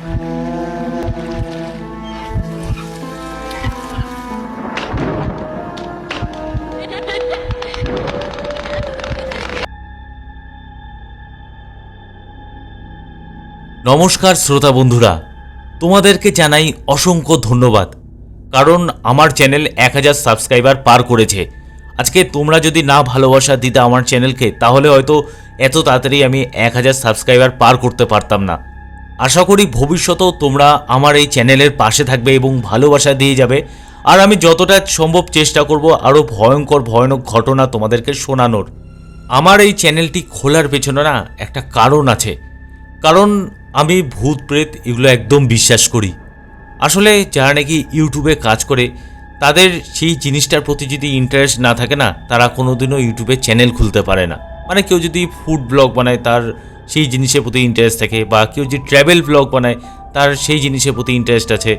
নমস্কার শ্রোতা বন্ধুরা, তোমাদেরকে জানাই অসংখ্য ধন্যবাদ, কারণ আমার চ্যানেল এক হাজার সাবস্ক্রাইবার পার করেছে। আজকে তোমরা যদি না ভালোবাসা দিতে আমার চ্যানেলকে, তাহলে হয়তো এত তাড়াতাড়ি আমি এক হাজার সাবস্ক্রাইবার পার করতে পারতাম না। আশা করি ভবিষ্যতেও তোমরা আমার এই চ্যানেলের পাশে থাকবে এবং ভালোবাসা দিয়ে যাবে। আর আমি যতটা সম্ভব চেষ্টা করব আরও ভয়ঙ্কর, ভয়ানক ঘটনা তোমাদেরকে শোনানোর। আমার এই চ্যানেলটি খোলার পেছনে না একটা কারণ আছে। কারণ আমি ভূত, প্রেত এগুলো একদম বিশ্বাস করি। আসলে যারা নাকি ইউটিউবে কাজ করে, তাদের সেই জিনিসটার প্রতি যদি ইন্টারেস্ট না থাকে না, তারা কোনোদিনও ইউটিউবে চ্যানেল খুলতে পারে না। মানে কেউ যদি ফুড ব্লগ বানায়, তার সেই জিনিসের প্রতি ইন্টারেস্ট থাকে বা কেউ যে ট্র্যাভেল ব্লগ বানায়, তার সেই জিনিসের প্রতি ইন্টারেস্ট আছে।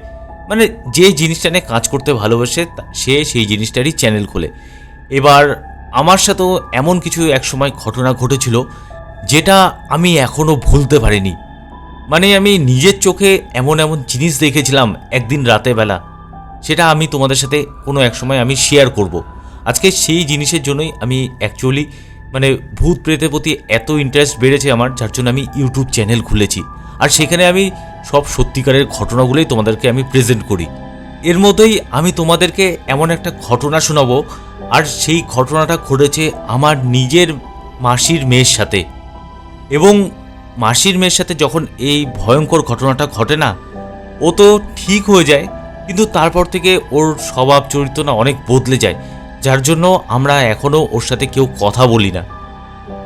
মানে যে জিনিসটা নিয়ে কাজ করতে ভালোবাসে সে সেই জিনিসটারই চ্যানেল খোলে। এবার আমার সাথেও এমন কিছু একসময় ঘটনা ঘটেছিল, যেটা আমি এখনও ভুলতে পারিনি। মানে আমি নিজের চোখে এমন এমন জিনিস দেখেছিলাম একদিন রাতে বেলা, সেটা আমি তোমাদের সাথে কোনো এক সময় আমি শেয়ার করব। আজকে সেই জিনিসের জন্যই আমি অ্যাকচুয়ালি মানে ভূত প্রেতের প্রতি এত ইন্টারেস্ট বেড়েছে আমার, যার জন্য আমি ইউটিউব চ্যানেল খুলেছি। আর সেখানে আমি সব সত্যিকারের ঘটনাগুলোই তোমাদেরকে আমি প্রেজেন্ট করি। এর মধ্যেই আমি তোমাদেরকে এমন একটা ঘটনা শোনাবো, আর সেই ঘটনাটা ঘটেছে আমার নিজের মাসির মেয়ের সাথে। এবং মাসির মেয়ের সাথে যখন এই ভয়ঙ্কর ঘটনাটা ঘটে না, ও তো ঠিক হয়ে যায়, কিন্তু তারপর থেকে ওর স্বভাব চরিত্র না অনেক বদলে যায়। যার জন্য আমরা এখনও ওর সাথে কেউ কথা বলি না।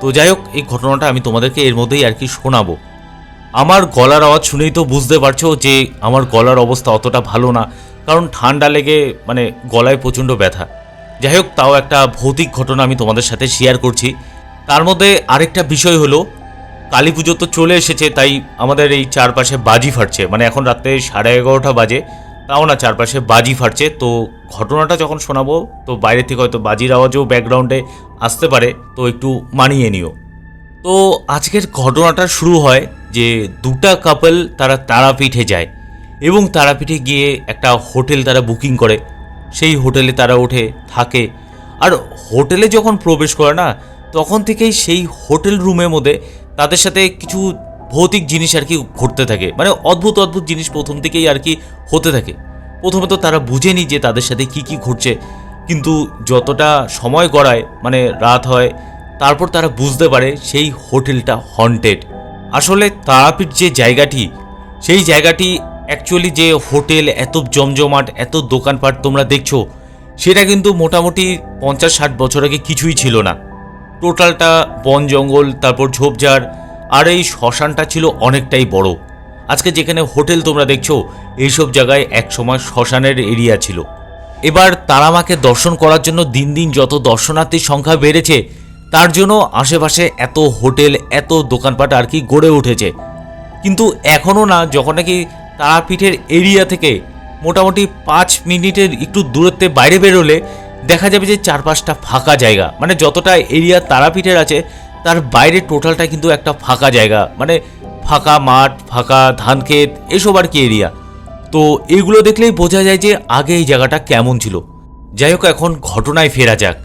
তো যাই হোক, এই ঘটনাটা আমি তোমাদেরকে এর মধ্যেই আর কি শোনাবো। আমার গলার আওয়াজ শুনেই তো বুঝতে পারছ যে আমার গলার অবস্থা অতটা ভালো না, কারণ ঠান্ডা লেগে মানে গলায় প্রচণ্ড ব্যথা। যাই হোক, তাও একটা ভৌতিক ঘটনা আমি তোমাদের সাথে শেয়ার করছি। তার মধ্যে আরেকটা বিষয় হলো, কালী পুজো তো চলে এসেছে, তাই আমাদের এই চারপাশে বাজি ফাটছে। মানে এখন রাত্রে সাড়ে এগারোটা বাজে তাও না চারপাশে বাজি ফাটছে। তো ঘটনাটা যখন শোনাবো, তো বাইরে থেকে হয়তো বাজির আওয়াজও ব্যাকগ্রাউন্ডে আসতে পারে, তো একটু মানিয়ে নিও। তো আজকের ঘটনাটা শুরু হয় যে দুটা কাপল তারা তারাপীঠে যায় এবং তারাপীঠে গিয়ে একটা হোটেল তারা বুকিং করে। সেই হোটেলে তারা ওঠে থাকে। আর হোটেলে যখন প্রবেশ করে না, তখন থেকেই সেই হোটেল রুমের মধ্যে তাদের সাথে কিছু ভৌতিক জিনিস আর কি ঘটতে থাকে। মানে অদ্ভুত অদ্ভুত জিনিস প্রথম থেকেই আর কি হতে থাকে। প্রথমে তো তারা বুঝেনি যে তাদের সাথে কি কি ঘটছে। কিন্তু যতটা সময় গড়ায় মানে রাত হয়, তারপর তারা বুঝতে পারে সেই হোটেলটা হন্টেড আসলে তারাপীঠ যে জায়গাটি, সেই জায়গাটি অ্যাকচুয়ালি যে হোটেল, এত জমজমাট, এত দোকানপাট তোমরা দেখছ, সেটা কিন্তু মোটামুটি পঞ্চাশ ষাট বছর আগে কিছুই ছিল না। টোটালটা বন জঙ্গল, তারপর ঝোপঝাড় আর এই শ্মশানটা ছিল অনেকটাই বড়। আজকে যেখানে হোটেল তোমরা দেখছ এইসব জায়গায় একসময় শ্মশানের এরিয়া ছিল। এবার তারামাকে দর্শন করার জন্য দিন দিন যত দর্শনার্থীর সংখ্যা বেড়েছে, তার জন্য আশেপাশে এত হোটেল, এত দোকানপাট আর কি গড়ে উঠেছে। কিন্তু এখনও না, যখন নাকি তারাপীঠের এরিয়া থেকে মোটামুটি পাঁচ মিনিটের একটু দূরত্বে বাইরে বেরোলে, দেখা যাবে যে চারপাশটা ফাঁকা জায়গা। মানে যতটা এরিয়া তারাপীঠের আছে তার বাইরে টোটালটা কিন্তু একটা ফাঁকা জায়গা। মানে ফাঁকা মাঠ, ফাঁকা ধান ক্ষেত এসব আর কি এরিয়া তো এগুলো দেখলেই বোঝা যায় যে আগে এই জায়গাটা কেমন ছিল। যাই হোক, এখন ঘটনায় ফেরা যাক।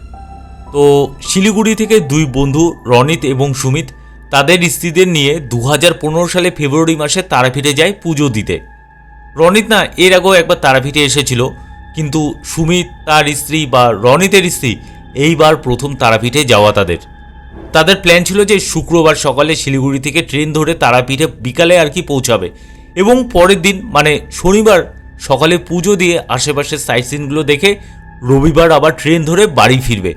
তো শিলিগুড়ি থেকে দুই বন্ধু, রনিত এবং সুমিত, তাদের স্ত্রীদের নিয়ে দু হাজার পনেরো সালে ফেব্রুয়ারি মাসে তারাপীঠে যায় পুজো দিতে। রনিত না, এর আগেও একবার তারাপীঠে এসেছিল। কিন্তু সুমিত, তার স্ত্রী বা রনিতের স্ত্রী, এইবার প্রথম তারাপীঠে যাওয়া তাদের। তাদের প্ল্যান ছিল যে শুক্রবার সকালে শিলিগুড়ি থেকে ট্রেন ধরে তারাপীঠে বিকালে আর কি পৌঁছাবে। এবং পরের দিন মানে শনিবার সকালে পুজো দিয়ে আশেপাশের সাইট সিনগুলো দেখে রবিবার আবার ট্রেন ধরে বাড়ি ফিরবে।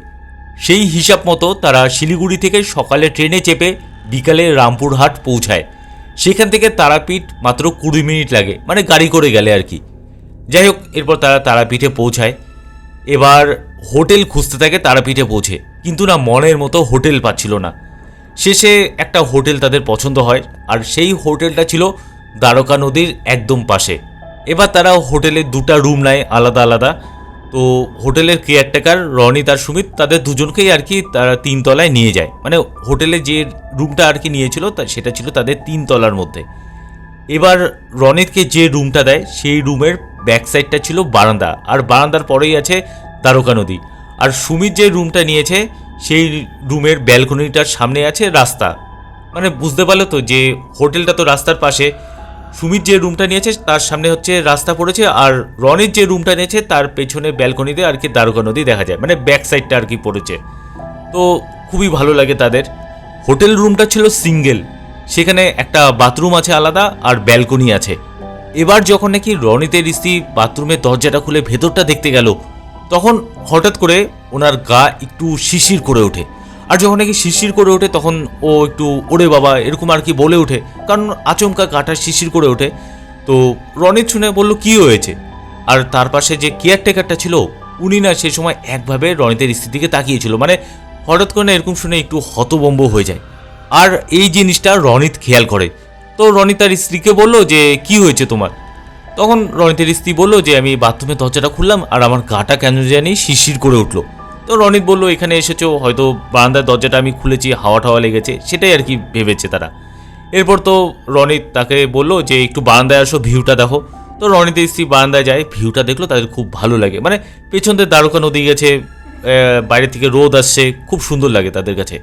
সেই হিসাব মতো তারা শিলিগুড়ি থেকে সকালে ট্রেনে চেপে বিকালে রামপুরহাট পৌঁছায়। সেখান থেকে তারাপীঠ মাত্র কুড়ি মিনিট লাগে মানে গাড়ি করে গেলে আর কি। যাই হোক, এরপর তারা তারাপীঠে পৌঁছায়। এবার হোটেল খুঁজতে থাকে তারাপীঠে পৌঁছে। কিন্তু না মনের মতো হোটেল পাচ্ছিল না। শেষে একটা হোটেল তাদের পছন্দ হয়, আর সেই হোটেলটা ছিল দ্বারকা নদীর একদম পাশে। এবার তারা হোটেলে দুটা রুম নেয় আলাদা আলাদা। তো হোটেলের কেয়ারটেকার রনিত আর সুমিত তাদের দুজনকেই আর কি তারা তিনতলায় নিয়ে যায়। মানে হোটেলে যে রুমটা আর কি নিয়েছিল তা সেটা ছিল তাদের তিনতলার মধ্যে। এবার রনিতকে যে রুমটা দেয় সেই রুমের ব্যাক সাইডটা ছিল বারান্দা, আর বারান্দার পরেই আছে দ্বারকা নদী। আর সুমিত যে রুমটা নিয়েছে, সেই রুমের ব্যালকনিটার সামনে আছে রাস্তা। মানে বুঝতে পারল তো যে হোটেলটা তো রাস্তার পাশে। সুমিত যে রুমটা নিয়েছে, তার সামনে হচ্ছে রাস্তা পড়েছে, আর রনিত যে রুমটা নিয়েছে, তার পেছনে ব্যালকনিতে আর কি দ্বারকা নদী দেখা যায়। মানে ব্যাক সাইডটা আর কি পড়েছে। তো খুবই ভালো লাগে তাদের। হোটেল রুমটা ছিল সিঙ্গেল। সেখানে একটা বাথরুম আছে আলাদা, আর ব্যালকনি আছে। এবার যখন নাকি রনিতের স্ত্রী বাথরুমের দরজাটা খুলে ভেতরটা দেখতে গেল তখন হঠাৎ করে ওনার গা একটু শিশির করে ওঠে। আর যখন নাকি শিশির করে ওঠে, তখন ও একটু, ওরে বাবা, এরকম আর কি বলে ওঠে? কারণ আচমকা গাটা শিশির করে ওঠে। তো রনিত শুনে বলল, কি হয়েছে? আর তার পাশে যে কেয়ারটেকারটা ছিল, উনি না সেই সময় একভাবে রনিতের দিকে তাকিয়েছিল। মানে হঠাৎ করে না এরকম শুনে একটু হতবম্ব হয়ে যায়। আর এই জিনিসটা রনিত খেয়াল করে। তো রনিত তার স্ত্রীকে বলল যে, কি হয়েছে তোমার? তখন রনিতের স্ত্রী বলল যে, আমি বাথরুমের দরজাটা খুললাম আর আমার গাটা কেন জানি শিরশির করে উঠল। তো রনিত বলল, এখানে এসেছ, হয়তো বারান্দার দরজাটা আমি খুলেছি হাওয়া টাওয়া লেগেছে। সেটাই আর কি ভেবেছে তারা। এরপর তো রনিত তাকে বলল যে, একটু বারান্দায় আসো, ভিউটা দেখো। তো রনিতের স্ত্রী বারান্দায় যায়, ভিউটা দেখল, তাদের খুব ভালো লাগে। মানে পেছন দিয়ে দ্বারকা নদী গেছে বাইরে থেকে রোদ আসছে, খুব সুন্দর লাগে তাদের কাছে।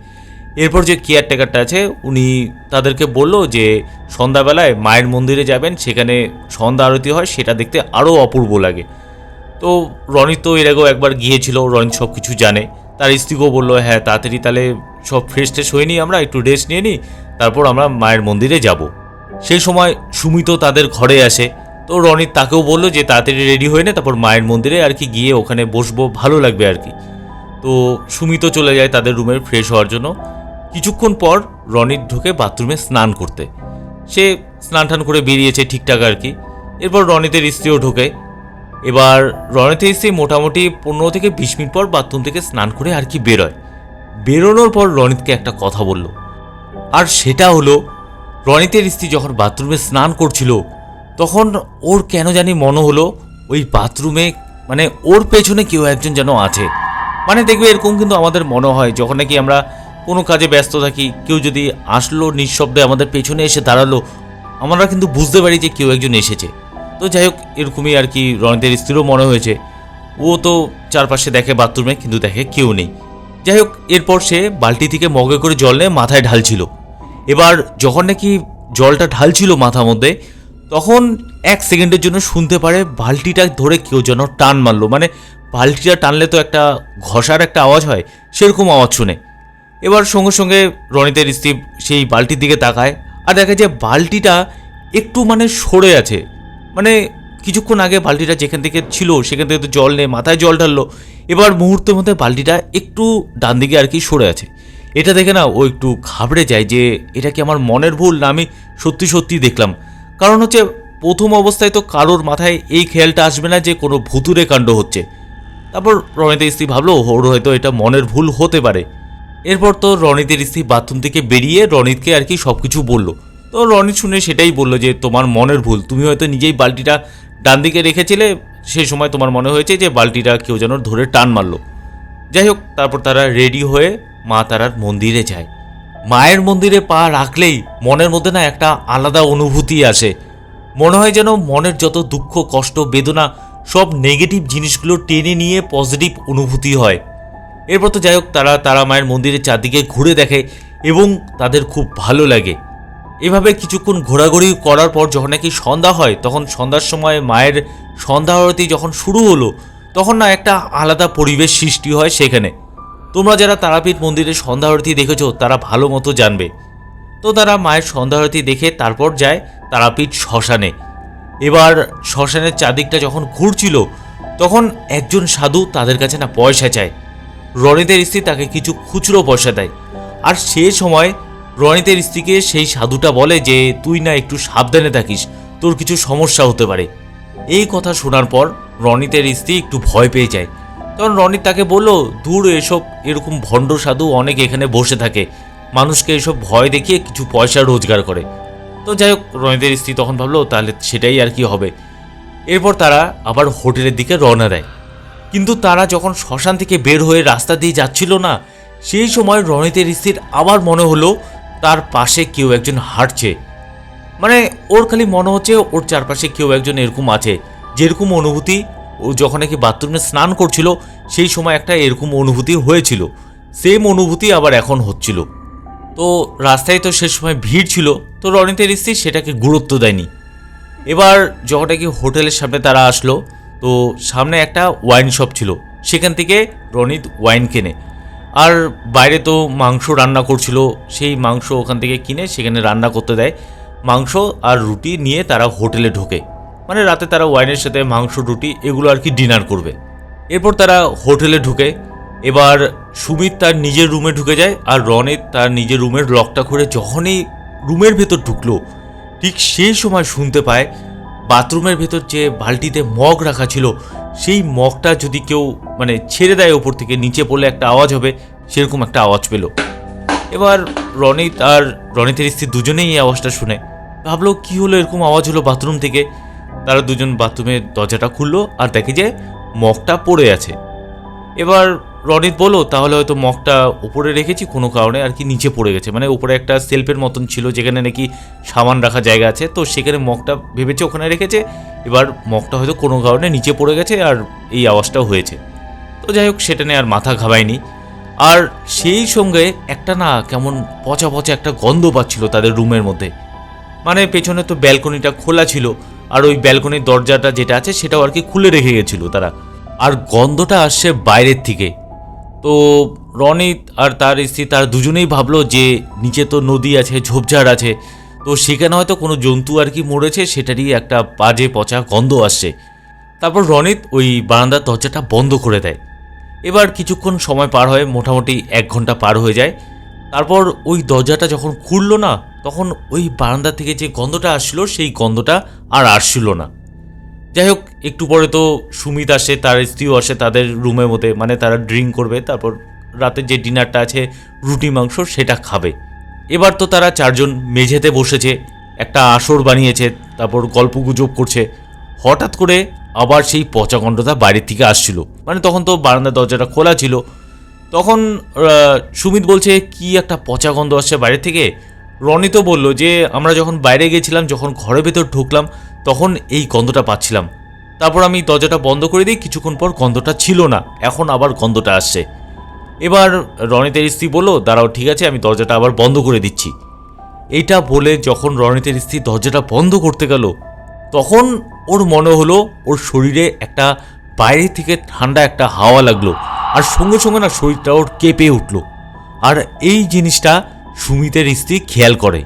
এরপর যে কেয়ারটেকারটা আছে, উনি তাদেরকে বলল যে, সন্ধ্যাবেলায় মায়ের মন্দিরে যাবেন, সেখানে সন্ধ্যা আরতি হয়, সেটা দেখতে আরও অপূর্ব লাগে। তো রনিত তো এর আগেও একবার গিয়েছিল, রনিত সব কিছু জানে। তার স্ত্রীকেও বলল হ্যাঁ তাড়াতাড়ি তাহলে সব ফ্রেশ ট্রেশ হয়ে নিই আমরা, একটু রেস্ট নিয়ে নিই তারপর আমরা মায়ের মন্দিরে যাব। সেই সময় সুমিত তাদের ঘরে আসে। তো রনিত তাকেও বলল যে, তাড়াতাড়ি রেডি হয়ে নে, তারপর মায়ের মন্দিরে আর কি গিয়ে ওখানে বসবো, ভালো লাগবে আর কি। তো সুমিত চলে যায় তাদের রুমে ফ্রেশ হওয়ার জন্য। কিছুক্ষণ পর রনিত ঢুকে বাথরুমে স্নান করতে। সে স্নান টান করে বেরিয়েছে ঠিকঠাক আর কি। এরপর রনিতের স্ত্রীও ঢোকে। এবার রনিতের স্ত্রী মোটামুটি পনেরো থেকে বিশ মিনিট পর বাথরুম থেকে স্নান করে আর কি বেরোয়। বেরোনোর পর রনিতকে একটা কথা বলল। আর সেটা হলো, রনিতের স্ত্রী যখন বাথরুমে স্নান করছিল, তখন ওর কেন জানি মনে হলো, ওই বাথরুমে মানে ওর পেছনে কেউ একজন যেন আছে। মানে দেখবে এরকম কিন্তু আমাদের মনে হয়, যখন নাকি আমরা কোনো কাজে ব্যস্ত থাকি, কেউ যদি আসলো নিঃশব্দে আমাদের পেছনে এসে দাঁড়াল, আমরা কিন্তু বুঝতে পারি যে কেউ একজন এসেছে। তো যাই হোক, এরকমই আর কি রনিতের স্ত্রীরও মনে হয়েছে। ও তো চারপাশে দেখে বাথরুমে, কিন্তু দেখে কেউ নেই। যাই হোক, এরপর সে বালতি থেকে মগে করে জল নিয়ে মাথায় ঢালছিল। এবার যখন নাকি জলটা ঢালছিল মাথার মধ্যে, তখন এক সেকেন্ডের জন্য শুনতে পারে বালতিটা ধরে কেউ যেন টান মারলো। মানে বালতিটা টানলে তো একটা ঘষার একটা আওয়াজ হয়, সেরকম আওয়াজ শুনে। এবার সঙ্গে সঙ্গে রনিতের স্ত্রী সেই বালতির দিকে তাকায় আর দেখে যে বালতিটা একটু মানে সরে আছে। মানে কিছুক্ষণ আগে বালতিটা যেখান থেকে ছিল, সেখান থেকে তো জল নেই, মাথায় জল ঢাললো। এবার মুহূর্তের মধ্যে বালতিটা একটু ডান দিকে আর কি সরে আছে। এটা দেখে না ও একটু ঘাবড়ে যায় যে, এটা কি আমার মনের ভুল না আমি সত্যি সত্যি দেখলাম? কারণ হচ্ছে প্রথম অবস্থায় তো কারোর মাথায় এই খেয়ালটা আসবে না যে কোনো ভুতুরে কাণ্ড হচ্ছে। তারপর রনিতের স্ত্রী ভাবলো, ওর হয়তো এটা মনের ভুল হতে পারে। এরপর তো রনিতের স্ত্রী বাথরুম থেকে বেরিয়ে রনিতকে আর কি সব কিছু বলল। তো রনিত শুনে সেটাই বলল যে, তোমার মনের ভুল। তুমি হয়তো নিজেই বালতিটা ডান দিকে রেখেছিলে। সেই সময় তোমার মনে হয়েছে যে, বালতিটা কেউ যেন ধরে টান মারলো। যাই হোক, তারপর তারা রেডি হয়ে মা তারার মন্দিরে যায়। মায়ের মন্দিরে পা রাখলেই মনের মধ্যে না একটা আলাদা অনুভূতি আসে। মনে হয় যেন মনের যত দুঃখ, কষ্ট, বেদনা, সব নেগেটিভ জিনিসগুলো টেনে নিয়ে পজিটিভ অনুভূতি হয়। এরপর তো যাই হোক, তারা তারা মায়ের মন্দিরের চারদিকে ঘুরে দেখে এবং তাদের খুব ভালো লাগে। এভাবে কিছুক্ষণ ঘোরাঘুরি করার পর যখন নাকি সন্ধ্যা হয়, তখন সন্ধ্যার সময় মায়ের সন্ধ্যা আরতি যখন শুরু হলো, তখন না একটা আলাদা পরিবেশ সৃষ্টি হয় সেখানে। তোমরা যারা তারাপীঠ মন্দিরে সন্ধ্যা আরতি দেখেছ, তারা ভালো মতো জানবে। তো তারা মায়ের সন্ধ্যা আরতি দেখে তারপর যায় তারাপীঠ শ্মশানে। এবার শ্মশানের চারদিকটা যখন ঘুরছিল, তখন একজন সাধু তাদের কাছে না পয়সা চায়। রনিতের স্ত্রী তাকে কিছু খুচরো পয়সা দেয়। আর সে সময় রনিতের স্ত্রীকে সেই সাধুটা বলে যে, তুই না একটু সাবধানে থাকিস, তোর কিছু সমস্যা হতে পারে। এই কথা শোনার পর রনিতের স্ত্রী একটু ভয় পেয়ে যায়। তখন রনিত তাকে বলল, দূর এসব এরকম ভণ্ড সাধু অনেক এখানে বসে থাকে। মানুষকে এসব ভয় দেখিয়ে কিছু পয়সা রোজগার করে। তো যাই হোক, রনিতের স্ত্রী তখন ভাবলো, তাহলে সেটাই আর কি হবে? এরপর তারা আবার হোটেলের দিকে রওনা দেয়। কিন্তু তারা যখন শ্মশান থেকে বের হয়ে রাস্তা দিয়ে যাচ্ছিল না, সেই সময় রনিতের স্ত্রীর আবার মনে হলো, তার পাশে কেউ একজন হাঁটছে। মানে ওর খালি মনে হচ্ছে ওর চারপাশে কেউ একজন এরকম আছে। যেরকম অনুভূতি, ও যখন নাকি বাথরুমে স্নান করছিল, সেই সময় একটা এরকম অনুভূতি হয়েছিল। সেম অনুভূতি আবার এখন হচ্ছিল। তো রাস্তায় তো সে সময় ভিড় ছিল, তো রনিতের স্ত্রী সেটাকে গুরুত্ব দেয়নি। এবার যখন নাকি হোটেলের সামনে তারা আসলো তো সামনে একটা ওয়াইন শপ ছিল। সেখান থেকে রনিত ওয়াইন কেনে। আর বাইরে তো মাংস রান্না করছিল। সেই মাংস ওখান থেকে কিনে সেখানে রান্না করতে দেয়। মাংস আর রুটি নিয়ে তারা হোটেলে ঢোকে। মানে রাতে তারা ওয়াইনের সাথে মাংস, রুটি এগুলো আর কি ডিনার করবে। এরপর তারা হোটেলে ঢুকে। এবার সুমিত তার নিজের রুমে ঢুকে যায় আর রনিত তার নিজের রুমের লকটা খুলে যখনই রুমের ভেতর ঢুকলো, ঠিক সেই সময় শুনতে পায় বাথরুমের ভেতর যে বালটিতে মগ রাখা ছিল, সেই মগটা যদি কেউ মানে ছেড়ে দেয় ওপর থেকে, নিচে পড়লে একটা আওয়াজ হবে, সেরকম একটা আওয়াজ পেল। এবার রনিত আর রনিতের স্ত্রী দুজনেই এই আওয়াজটা শুনে, ভাবলো কি হলো এরকম আওয়াজ হলো বাথরুম থেকে। তারা দুজন বাথরুমের দরজাটা খুললো আর দেখে যে মগটা পড়ে আছে। এবার রনিত বলো তাহলে হয়তো মগটা উপরে রেখেছি, কোনো কারণে আর কি নিচে পড়ে গেছে। মানে উপরে একটা সেলফের মতন ছিল, যেখানে নাকি সামান রাখা জায়গা আছে। তো সেখানে মগটা ভেবেছে ওখানে রেখেছে। এবার মগটা হয়তো কোনো কারণে নিচে পড়ে গেছে আর এই আওয়াজটাও হয়েছে। তো যাই হোক, সেটা নিয়ে আর মাথা ঘাবায়নি আর সেই সঙ্গে একটা না কেমন পচা পচা একটা গন্ধ পাচ্ছিল তাদের রুমের মধ্যে। মানে পেছনে তো ব্যালকনিটা খোলা ছিল, আর ওই ব্যালকনির দরজাটা যেটা আছে সেটাও আর কি খুলে রেখে গেছিল তারা। আর গন্ধটা আসছে বাইরের থেকে। তো রনিত আর তার স্ত্রী, তার দুজনেই ভাবলো যে নিচে তো নদী আছে, ঝোপঝাড় আছে, তো সেখানে হয়তো কোনো জন্তু আর কি মরেছে, সেটারই একটা বাজে পচা গন্ধ আসছে। তারপর রনিত ওই বারান্দার দরজাটা বন্ধ করে দেয়। এবার কিছুক্ষণ সময় পার হয় মোটামুটি এক ঘণ্টা পার হয়ে যায়। তারপর ওই দরজাটা যখন খুললো না, তখন ওই বারান্দা থেকে যে গন্ধটা আসছিল সেই গন্ধটা আর আসছিল না। যাই হোক একটু পরে তো সুমিত আসে, তার স্ত্রীও আসে তাদের রুমের মধ্যে মানে তারা ড্রিঙ্ক করবে, তারপর রাতের যে ডিনারটা আছে, রুটি, মাংস, সেটা খাবে। এবার তো তারা চারজন মেঝেতে বসেছে, একটা আসর বানিয়েছে, তারপর গল্প গুজব করছে। হঠাৎ করে আবার সেই পচা গন্ধটা বাইরের থেকে আসছিল। মানে তখন তো বারান্দার দরজাটা খোলা ছিল। তখন সুমিত বলছে, কি একটা পচা গন্ধ আসছে বাইরে থেকে? রনি তো বলল যে, আমরা যখন বাইরে গেছিলাম, যখন ঘরের ভেতর ঢুকলাম তখন এই গন্ধটা পাচ্ছিলাম। তারপর আমি দরজাটা বন্ধ করে দিই, কিছুক্ষণ পর গন্ধটা ছিল না। এখন আবার গন্ধটা আসছে। এবার রনিতের স্ত্রী বলল, দাঁড়াও, ঠিক আছে, আমি দরজাটা আবার বন্ধ করে দিচ্ছি। এইটা বলে যখন রনিতের স্ত্রী দরজাটা বন্ধ করতে গেল, তখন ওর মনে হলো ওর শরীরে একটা বাইরে থেকে ঠান্ডা একটা হাওয়া লাগল, আর সঙ্গে সঙ্গে না শরীরটা ওর কেঁপে উঠল। আর এই জিনিসটা সুমিতের স্ত্রী খেয়াল করে।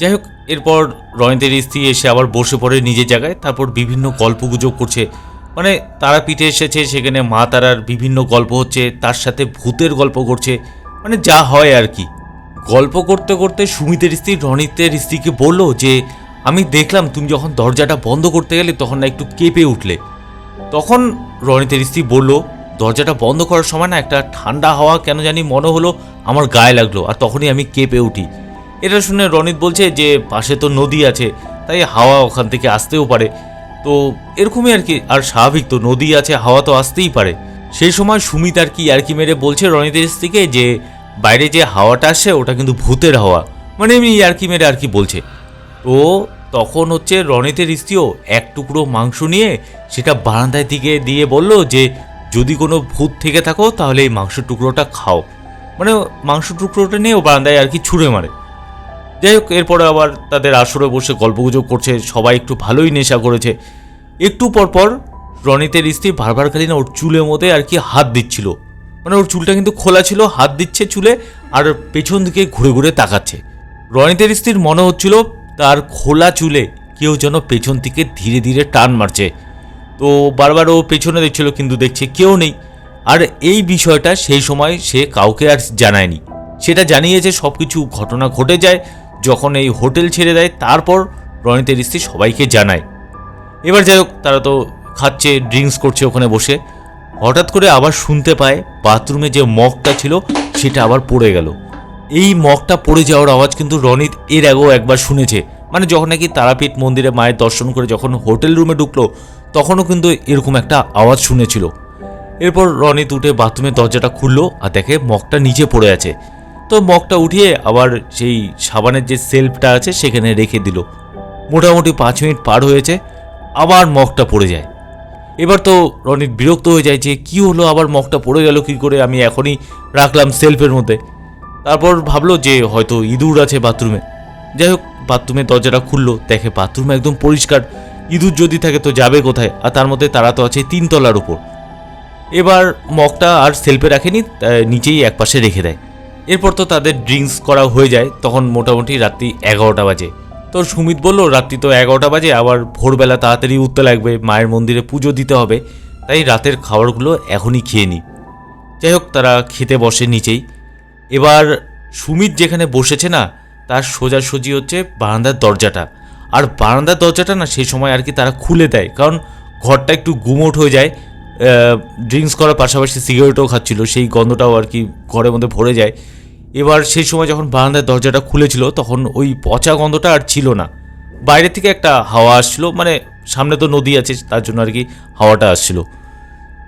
যাই হোক এরপর রনিতের স্ত্রী এসে আবার বসে পড়ে নিজের জায়গায়। তারপর বিভিন্ন গল্প গুজব করছে। মানে তারাপীঠে এসেছে, সেখানে মা তারার বিভিন্ন গল্প হচ্ছে, তার সাথে ভূতের গল্প করছে। মানে যা হয় আর কি। গল্প করতে করতে সুমিতের স্ত্রী রনিতের স্ত্রীকে বলল যে, আমি দেখলাম তুমি যখন দরজাটা বন্ধ করতে গেলে তখন না একটু কেঁপে উঠলে। তখন রনিতের স্ত্রী বলল, দরজাটা বন্ধ করার সময় না একটা ঠান্ডা হাওয়া কেন জানি মনে হলো, আমার গায়ে লাগল, আর তখনই আমি কেঁপে উঠি। এটা শুনে রনিত বলছে যে পাশে তো নদী আছে, তাই হাওয়া ওখান থেকে আসতেও পারে। তো এরকমই আর কি, আর স্বাভাবিক তো নদী আছে, হাওয়া তো আসতেই পারে। সেই সময় সুমিত আর কি আর কি মেরে বলছে রনিতের স্ত্রীকে যে বাইরে যে হাওয়াটা আসে ওটা কিন্তু ভূতের হাওয়া। মানে এমনি আর কি মেরে আর কি বলছে। তো তখন হচ্ছে রনিতের স্ত্রীও এক টুকরো মাংস নিয়ে সেটা বারান্দায় দিকে দিয়ে বলল যে, যদি কোনো ভূত থেকে থাকো, তাহলে এই মাংস টুকরোটা খাও। মানে মাংস টুকরোটা নিয়ে ও বারান্দায় আর কি ছুঁড়ে মারে। যাই হোক, এরপরে আবার তাদের আসরে বসে গল্পগুজব করছে, সবাই একটু ভালোই নেশা করেছে। একটু পর পর রনিতের স্ত্রী বারবার খালি না ওর চুলের মধ্যে আর কি হাত দিচ্ছিল। মানে ওর চুলটা কিন্তু খোলা ছিল, হাত দিচ্ছে চুলে, আর পেছন দিকে ঘুরে ঘুরে তাকাচ্ছে। রনিতের স্ত্রীর মনে হচ্ছিল, তার খোলা চুলে কেউ যেন পেছন থেকে ধীরে ধীরে টান মারছে। তো বারবার ও পেছনে দেখছিল, কিন্তু দেখছে কেউ নেই। আর এই বিষয়টা সেই সময় সে কাউকে আর জানায়নি। সেটা জানিয়েছে সব কিছু ঘটনা ঘটে যায়। যখন এই হোটেল ছেড়ে দেয়, তারপর রনিতের স্ত্রী সবাইকে জানায়। এবার যাই হোক, তারা তো খাচ্ছে, ড্রিঙ্কস করছে ওখানে বসে। হঠাৎ করে আবার শুনতে পায়, বাথরুমে যে মগটা ছিল, সেটা আবার পড়ে গেল। এই মগটা পড়ে যাওয়ার আওয়াজ কিন্তু রনিত এর আগেও একবার শুনেছে। মানে যখন নাকি তারাপীঠ মন্দিরে মায়ের দর্শন করে যখন হোটেল রুমে ঢুকলো, তখনও কিন্তু এরকম একটা আওয়াজ শুনেছিল। এরপর রনিত উঠে বাথরুমের দরজাটা খুললো আর দেখে মগটা নিচে পড়ে আছে। তো মগটা উঠিয়ে আবার সেই সাবানের যে সেলফটা আছে সেখানে রেখে দিল। মোটামুটি পাঁচ মিনিট পার হয়েছে, আবার মগটা পড়ে যায়। এবার তো রনিত বিরক্ত হয়ে যায় যে, কী হলো? আবার মগটা পড়ে গেল কী করে? আমি এখনই রাখলাম সেলফের মধ্যে। তারপর ভাবলো যে হয়তো ইঁদুর আছে বাথরুমে। যাই হোক বাথরুমের দরজাটা খুললো, দেখে বাথরুম একদম পরিষ্কার। ইঁদুর যদি থাকে তো যাবে কোথায়? আর তার মধ্যে তারা তো আছে তিনতলার উপর। এবার মগটা আর সেলফে রাখেনি নিচেই একপাশে রেখে দেয়। এরপর তো তাদের ড্রিঙ্কস করা হয়ে যায়, তখন মোটামুটি রাত্রি এগারোটা বাজে। তো সুমিত বলল, রাত্রি তো এগারোটা বাজে, আবার ভোরবেলা তাড়াতাড়ি উঠতে লাগবে, মায়ের মন্দিরে পুজো দিতে হবে, তাই রাতের খাবারগুলো এখনই খেয়ে নিই যাই হোক, তারা খেতে বসে নিচেই। এবার সুমিত যেখানে বসেছে না, তার সোজাসুজি হচ্ছে বারান্দার দরজাটা। আর বারান্দার দরজাটা না সেই সময় আর কি তারা খুলে দেয়, কারণ ঘরটা একটু গুমোট হয়ে যায় ড্রিঙ্কস করার পাশাপাশি সিগারেটও খাচ্ছিল, সেই গন্ধটাও আর কি ঘরের মধ্যে ভরে যায়। এবার সেই সময় যখন বারান্দার দরজাটা খুলেছিল, তখন ওই পচা গন্ধটা আর ছিল না। বাইরে থেকে একটা হাওয়া আসছিল মানে সামনে তো নদী আছে, তার জন্য আর কি হাওয়াটা আসছিল।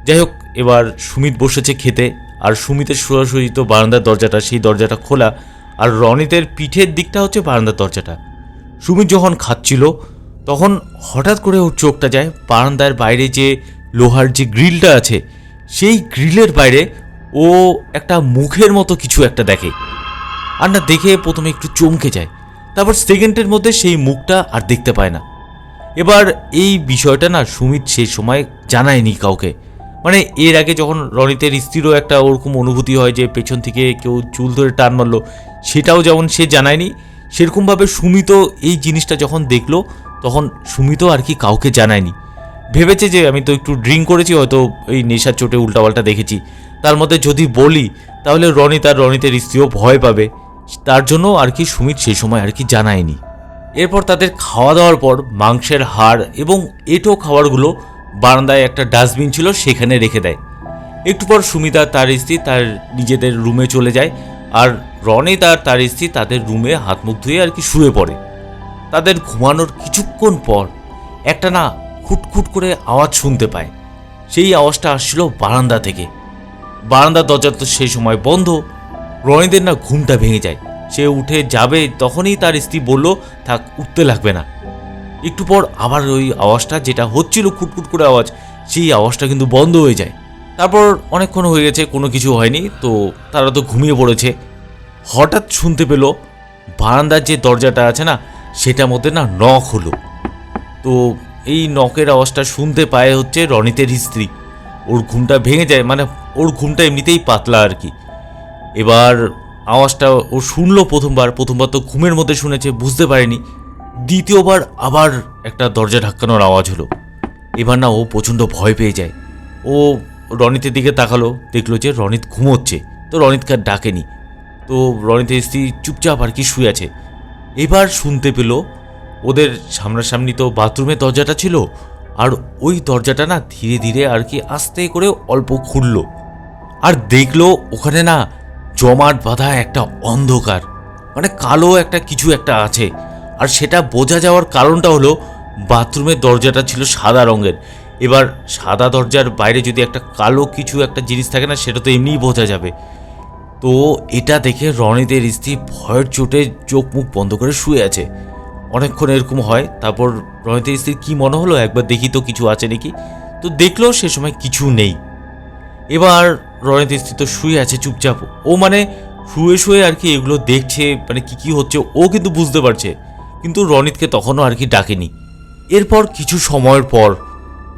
যাই হোক, এবার সুমিত বসেছে খেতে, আর সুমিতের সরাসরি তো বারান্দার দরজাটা, সেই দরজাটা খোলা, আর রনিতের পিঠের দিকটা হচ্ছে বারান্দার দরজাটা। সুমিত যখন খাচ্ছিল, তখন হঠাৎ করে ওর চোখটা যায়, বারান্দার বাইরে যে লোহার যে গ্রিলটা আছে, সেই গ্রিলের বাইরে ও একটা মুখের মতো কিছু একটা দেখে। আর না, দেখে প্রথমে একটু চমকে যায়, তারপর সেকেন্ডের মধ্যে সেই মুখটা আর দেখতে পায় না। এবার এই বিষয়টা না সুমিত সেই সময় জানায়নি কাউকে। মানে এর আগে যখন রনিতের স্ত্রীরও একটা ওরকম অনুভূতি হয় যে পেছন থেকে কেউ চুল ধরে টান মারলো, সেটাও যেমন সে জানায়নি, সেরকমভাবে সুমিত এই জিনিসটা যখন দেখল, তখন সুমিতও আর কি কাউকে জানায়নি। ভেবেছে যে আমি তো একটু ড্রিঙ্ক করেছি, হয়তো এই নেশার চোটে উল্টাপাল্টা দেখেছি। তার মধ্যে যদি বলি, তাহলে রনি আর রনিতের স্ত্রীও ভয় পাবে। তার জন্য আর কি সুমিত সেই সময় আর কি জানায়নি। এরপর তাদের খাওয়া দাওয়ার পর মাংসের হাড় এবং এঁটো খাবারগুলো বারান্দায় একটা ডাস্টবিন ছিল, সেখানে রেখে দেয়। একটু পর সুমিতা তার স্ত্রী তার নিজেদের রুমে চলে যায় আর রনিত আর তার স্ত্রী তাদের রুমে হাত মুখ ধুয়ে আর কি শুয়ে পড়ে। তাদের ঘুমানোর কিছুক্ষণ পর একটা না খুটখুট করে আওয়াজ শুনতে পায়। সেই আওয়াজটা আসছিল বারান্দা থেকে। বারান্দার দরজা তো সেই সময় বন্ধ। রনিদের না ঘুমটা ভেঙে যায়। সে উঠে যাবে তখনই তার স্ত্রী বলল, থাক, উঠতে লাগবে না। একটু পর আবার ওই আওয়াজটা যেটা হচ্ছিল খুটখুট করে আওয়াজ, সেই আওয়াজটা কিন্তু বন্ধ হয়ে যায়। তারপর অনেকক্ষণ হয়ে গেছে, কোনো কিছু হয়নি, তো তারা তো ঘুমিয়ে পড়েছে। হঠাৎ শুনতে পেল, বারান্দার যে দরজাটা আছে না, সেটার মধ্যে না নখ হলো। তো এই নখের আওয়াজটা শুনতে পায় হচ্ছে রনিতের স্ত্রী। ওর ঘুমটা ভেঙে যায় মানে ওর ঘুমটা এমনিতেই পাতলা আর কি। এবার আওয়াজটা ও শুনলো প্রথমবার প্রথমবার তো ঘুমের মধ্যে শুনেছে, বুঝতে পারেনি। দ্বিতীয়বার আবার একটা দরজা ধাক্কানোর আওয়াজ হলো। এবার না ও প্রচণ্ড ভয় পেয়ে যায়। ও রনিতের দিকে তাকালো, দেখল যে রনিত ঘুমোচ্ছে। তো রনিতকে ডাকেনি। তো রনিতের স্ত্রী চুপচাপ আর কি শুয়ে আছে। এবার শুনতে পেল ওদের সামনাসামনি তো বাথরুমের দরজাটা ছিল, আর ওই দরজাটা না ধীরে ধীরে আর কি আস্তে করে অল্প খুললো। আর দেখল ওখানে না জমাট বাঁধা একটা অন্ধকার মানে কালো একটা কিছু একটা আছে। আর সেটা বোঝা যাওয়ার কারণটা হলো বাথরুমের দরজাটা ছিল সাদা রঙের। এবার সাদা দরজার বাইরে যদি একটা কালো কিছু একটা জিনিস থাকে না, সেটা তো এমনিই বোঝা যাবে। তো এটা দেখে রনিদের স্ত্রী ভয়ের চোটে চোখ মুখ বন্ধ করে শুয়ে আছে। অনেকক্ষণ এরকম হয়। তারপর রনিতের স্ত্রীর কী মনে হলো? একবার দেখি তো, কিছু আছে নাকি? তো দেখল সে সময় কিছু নেই। এবার রনিত স্ত্রী তো শুয়ে আছে চুপচাপ। ও মানে শুয়ে শুয়ে আর কি এগুলো দেখছে মানে কি কি হচ্ছে, ও কিন্তু বুঝতে পারছে। কিন্তু রনিতকে তখনও আর কি ডাকেনি। এরপর কিছু সময়ের পর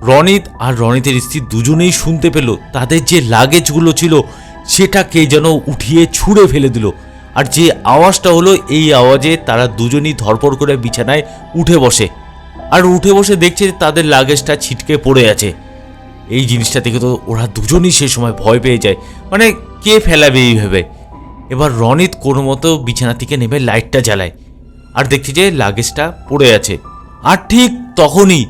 রনিত আর রনিতের স্ত্রী দুজনেই শুনতে পেল। তাদের যে লাগেজগুলো ছিল সেটা কে যেন উঠিয়ে ছুঁড়ে ফেলে দিল। আর যে আওয়াজটা হলো এই আওয়াজে তারা দুজনই ধরপড় করে বিছানায় উঠে বসে। আর উঠে বসে দেখছে তাদের লাগেজটা ছিটকে পড়ে আছে। এই জিনিসটা দেখে তো ওরা দুজনই সে সময় ভয় পেয়ে যায়। মানে কে ফেলাবে এইভাবে? এবার রনিত কোনো মতো বিছানা থেকে নেমে লাইটটা জ্বালায় আর দেখছি যে লাগেজটা পড়ে আছে। আর ঠিক তখনই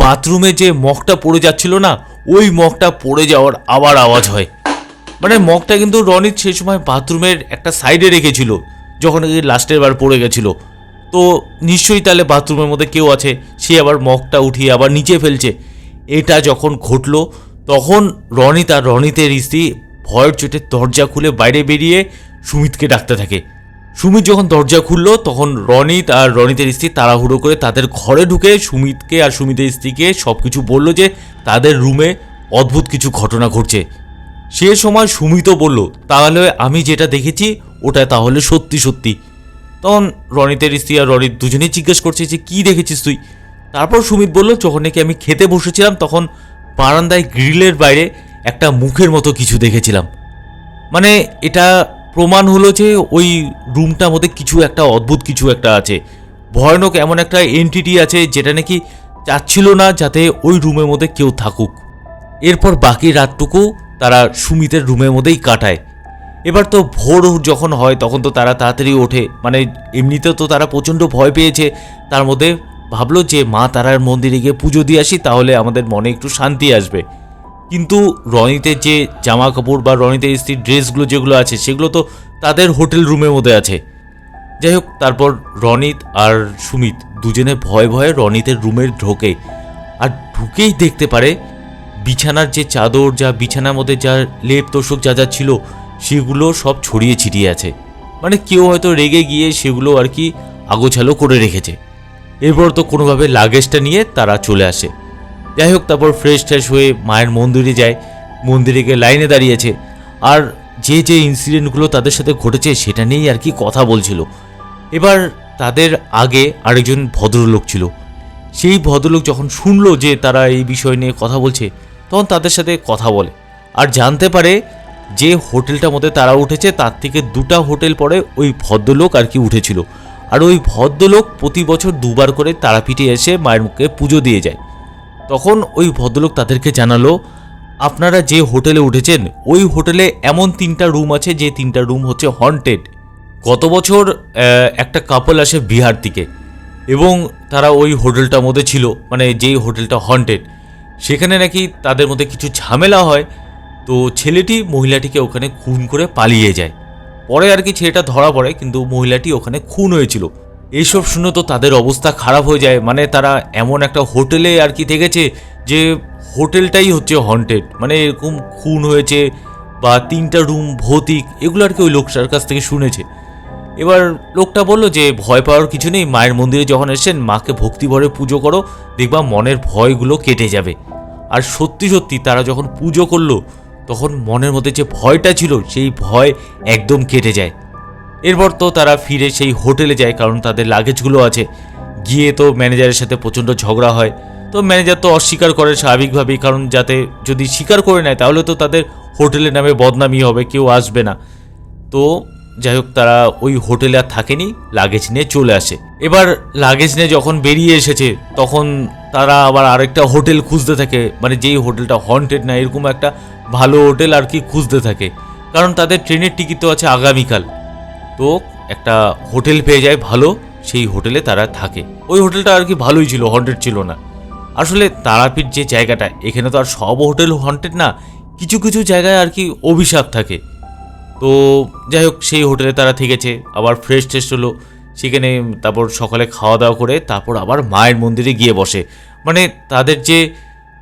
বাথরুমে যে মগটা পড়ে যাচ্ছিল না, ওই মগটা পড়ে যাওয়ার আবার আওয়াজ হয়। মানে মগটা কিন্তু রনিত সেই সময় বাথরুমের একটা সাইডে রেখেছিল, যখন লাস্টের বার পড়ে গেছিল। তো নিশ্চয়ই তাহলে বাথরুমের মধ্যে কেউ আছে, সে আবার মগটা উঠিয়ে আবার নিচে ফেলছে। এটা যখন ঘটলো, তখন রনিত আর রনিতের স্ত্রী ভয়ের চোটে দরজা খুলে বাইরে বেরিয়ে সুমিতকে ডাকতে থাকে। সুমিত যখন দরজা খুললো, তখন রনিত আর রনিতের স্ত্রী তাড়াহুড়ো করে তাদের ঘরে ঢুকে সুমিতকে আর সুমিতের স্ত্রীকে সব কিছু বলল যে, তাদের রুমে অদ্ভুত কিছু ঘটনা ঘটছে। সে সময় সুমিতও বলল, তাহলে আমি যেটা দেখেছি, ওটা তাহলে সত্যি সত্যি। তখন রনিতের স্ত্রী আর রনিত দুজনেই জিজ্ঞেস করছে যে, কী দেখেছিস তুই? তারপর সুমিত বলল, যখন নাকি আমি খেতে বসেছিলাম, তখন বারান্দায় গ্রিলের বাইরে একটা মুখের মতো কিছু দেখেছিলাম। মানে এটা প্রমাণ হলো যে, ওই রুমটার মধ্যে কিছু একটা অদ্ভুত কিছু একটা আছে। ভয়ানক এমন একটা এন্টিটি আছে, যেটা নাকি চাচ্ছিল না যাতে ওই রুমের মধ্যে কেউ থাকুক। এরপর বাকি রাতটুকু তারা সুমিতের রুমের মধ্যেই কাটায়। এবার তো ভোর যখন হয়, তখন তো তারা তাড়াতাড়ি ওঠে। মানে এমনিতেও তো তারা প্রচণ্ড ভয় পেয়েছে। তার মধ্যে ভাবলো যে, মা, তারার মন্দিরে গিয়ে পুজো দিয়ে আসি, তাহলে আমাদের মনে একটু শান্তি আসবে। কিন্তু রনিতের যে জামা কাপড় বা রনিতের স্ত্রীর ড্রেসগুলো যেগুলো আছে, সেগুলো তো তাদের হোটেল রুমের মধ্যে আছে। যাই হোক, তারপর রনিত আর সুমিত দুজনে ভয়ে ভয়ে রনিতের রুমে ঢোকে। আর ঢুকেই দেখতে পারে বিছানার যে চাদর, যা বিছানার মধ্যে যা লেপ তোষক যা যা ছিল, সেগুলো সব ছড়িয়ে ছিটিয়ে আছে। মানে কেউ হয়তো রেগে গিয়ে সেগুলো আর কি আগোছালো করে রেখেছে। এরপর তো কোনোভাবে লাগেজটা নিয়ে তারা চলে আসে। যাই হোক, তারপর ফ্রেশ ট্রেশ হয়ে মায়ের মন্দিরে যায়। মন্দিরে গিয়ে লাইনে দাঁড়িয়েছে আর যে যে ইনসিডেন্টগুলো তাদের সাথে ঘটেছে, সেটা নিয়েই আর কি কথা বলছিল। এবার তাদের আগে আরেকজন ভদ্রলোক ছিল। সেই ভদ্রলোক যখন শুনলো যে তারা এই বিষয় নিয়ে কথা বলছে তখন তাদের সাথে কথা বলে। আর জানতে পারে যে হোটেলটার মধ্যে তারা উঠেছে, তার থেকে দুটা হোটেল পরে ওই ভদ্রলোক আর কি উঠেছিল। আর ওই ভদ্রলোক প্রতি বছর দুবার করে তারাপীঠে এসে মায়ের মুখে পুজো দিয়ে যায়। তখন ওই ভদ্রলোক তাদেরকে জানালো, আপনারা যে হোটেলে উঠেছেন, ওই হোটেলে এমন তিনটা রুম আছে, যে তিনটা রুম হচ্ছে হন্টেড গত বছর একটা কাপল আসে বিহার থেকে এবং তারা ওই হোটেলটার মধ্যে ছিল মানে যেই হোটেলটা হন্টেড সেখানে নাকি তাদের মধ্যে কিছু ঝামেলা হয়, তো ছেলেটি মহিলাটিকে ওখানে খুন করে পালিয়ে যায়। পরে আর কি ছেলেটা ধরা পড়ে, কিন্তু মহিলাটি ওখানে খুন হয়েছিল। এইসব শুনে তো তাদের অবস্থা খারাপ হয়ে যায় মানে তারা এমন একটা হোটেলে আর কি থেকেছে যে হোটেলটাই হচ্ছে হন্টেড মানে এরকম খুন হয়েছে বা তিনটা রুম ভৌতিক, এগুলো আর কি ওই লোকটার কাছ থেকে শুনেছে। এবার লোকটা বলল যে, ভয় পাওয়ার কিছু নেই, মায়ের মন্দিরে যখন এসেছেন, মাকে ভক্তিভরে পুজো করো, দেখবা মনের ভয়গুলো কেটে যাবে। আর সত্যি সত্যি তারা যখন পুজো করল, তখন মনের মধ্যে যে ভয়টা ছিল, সেই ভয় একদম কেটে যায়। এরপর তো তারা ফিরে সেই হোটেলে যায়, কারণ তাদের লাগেজগুলো আছে। গিয়ে তো ম্যানেজারের সাথে প্রচণ্ড ঝগড়া হয়। তো ম্যানেজার তো অস্বীকার করে স্বাভাবিকভাবেই, কারণ যাতে যদি স্বীকার করে নেয়, তাহলে তো তাদের হোটেলের নামে বদনামি হবে, কেউ আসবে না। তো যাই হোক, তারা ওই হোটেলে আর থাকেনি লাগেজ নিয়ে চলে আসে। এবার লাগেজ নিয়ে যখন বেরিয়ে এসেছে, তখন তারা আবার আরেকটা হোটেল খুঁজতে থাকে। মানে যেই হোটেলটা হন্টেড না, এরকম একটা ভালো হোটেল আর কি খুঁজতে থাকে। কারণ তাদের ট্রেনের টিকিট তো আছে আগামীকাল। তো একটা হোটেল পেয়ে যায় ভালো, সেই হোটেলে তারা থাকে। ওই হোটেলটা আর কি ভালোই ছিল হন্টেড ছিল না। আসলে তারাপীঠ যে জায়গাটা, এখানে তো আর সব হোটেল হন্টেড না, কিছু কিছু জায়গায় আর কি অভিশাপ থাকে। তো যাই হোক, সেই হোটেলে তারা থেকেছে, আবার ফ্রেশ ট্রেশ হলো। সেখানে তারপর সকালে খাওয়া দাওয়া করে তারপর আবার মায়ের মন্দিরে গিয়ে বসে। মানে তাদের যে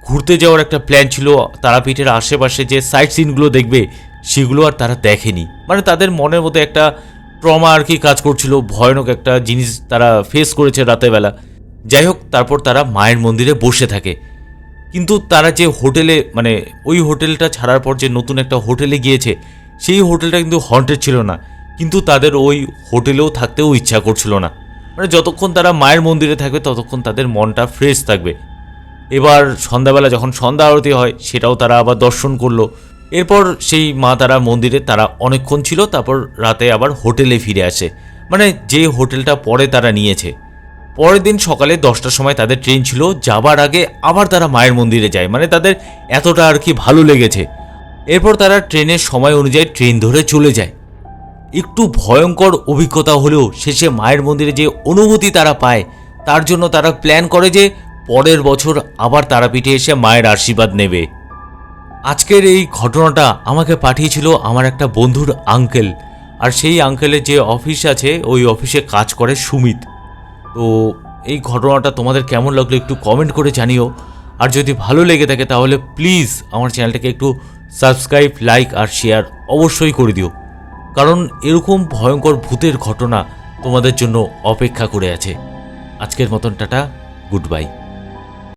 ঘুরতে যাওয়ার একটা প্ল্যান ছিল, তারাপীঠের আশেপাশে যে সাইট সিনগুলো দেখবে, সেগুলো আর তারা দেখেনি। মানে তাদের মনের মধ্যে একটা ট্রমা আর কি কাজ করছিল, ভয়ানক একটা জিনিস তারা ফেস করেছে রাতের বেলা। যাই হোক, তারপর তারা মায়ের মন্দিরে বসে থাকে। কিন্তু তারা যে হোটেলে মানে ওই হোটেলটা ছাড়ার পর যে নতুন একটা হোটেলে গিয়েছে সেই হোটেলটা কিন্তু হন্টেড ছিল না, কিন্তু তাদের ওই হোটেলেও থাকতেও ইচ্ছা করছিল না। মানে যতক্ষণ তারা মায়ের মন্দিরে থাকবে, ততক্ষণ তাদের মনটা ফ্রেশ থাকবে। এবার সন্ধ্যাবেলা যখন সন্ধ্যা আরতি হয়, সেটাও তারা আবার দর্শন করল। এরপর সেই মা তারা মন্দিরে, তারা অনেকক্ষণ ছিল, তারপর রাতে আবার হোটেলে ফিরে আসে। মানে যে হোটেলটা পরে তারা নিয়েছে। পরের দিন সকালে দশটার সময় তাদের ট্রেন ছিল, যাবার আগে আবার তারা মায়ের মন্দিরে যায়। মানে তাদের এতটা আর কি ভালো লেগেছে। এরপর তারা ট্রেনের সময় অনুযায়ী ট্রেন ধরে চলে যায়। একটু ভয়ঙ্কর অভিজ্ঞতা হলেও শেষে মায়ের মন্দিরে যে অনুভূতি তারা পায়, তার জন্য তারা প্ল্যান করে যে পরের বছর আবার তারাপীঠে এসে মায়ের আশীর্বাদ নেবে। আজকের এই ঘটনাটা আমাকে পাঠিয়েছিল আমার একটা বন্ধুর আঙ্কেল, আর সেই আঙ্কেলের যে অফিস আছে, ওই অফিসে কাজ করে সুমিত। তো এই ঘটনাটা তোমাদের কেমন লাগল একটু কমেন্ট করে জানিও। আর যদি ভালো লেগে থাকে তাহলে প্লিজ আমার চ্যানেলটাকে একটু সাবস্ক্রাইব, লাইক আর শেয়ার অবশ্যই করে দিও। কারণ এরকম ভয়ঙ্কর ভূতের ঘটনা তোমাদের জন্য অপেক্ষা করে আছে। আজকের মতন টাটা, গুড বাই।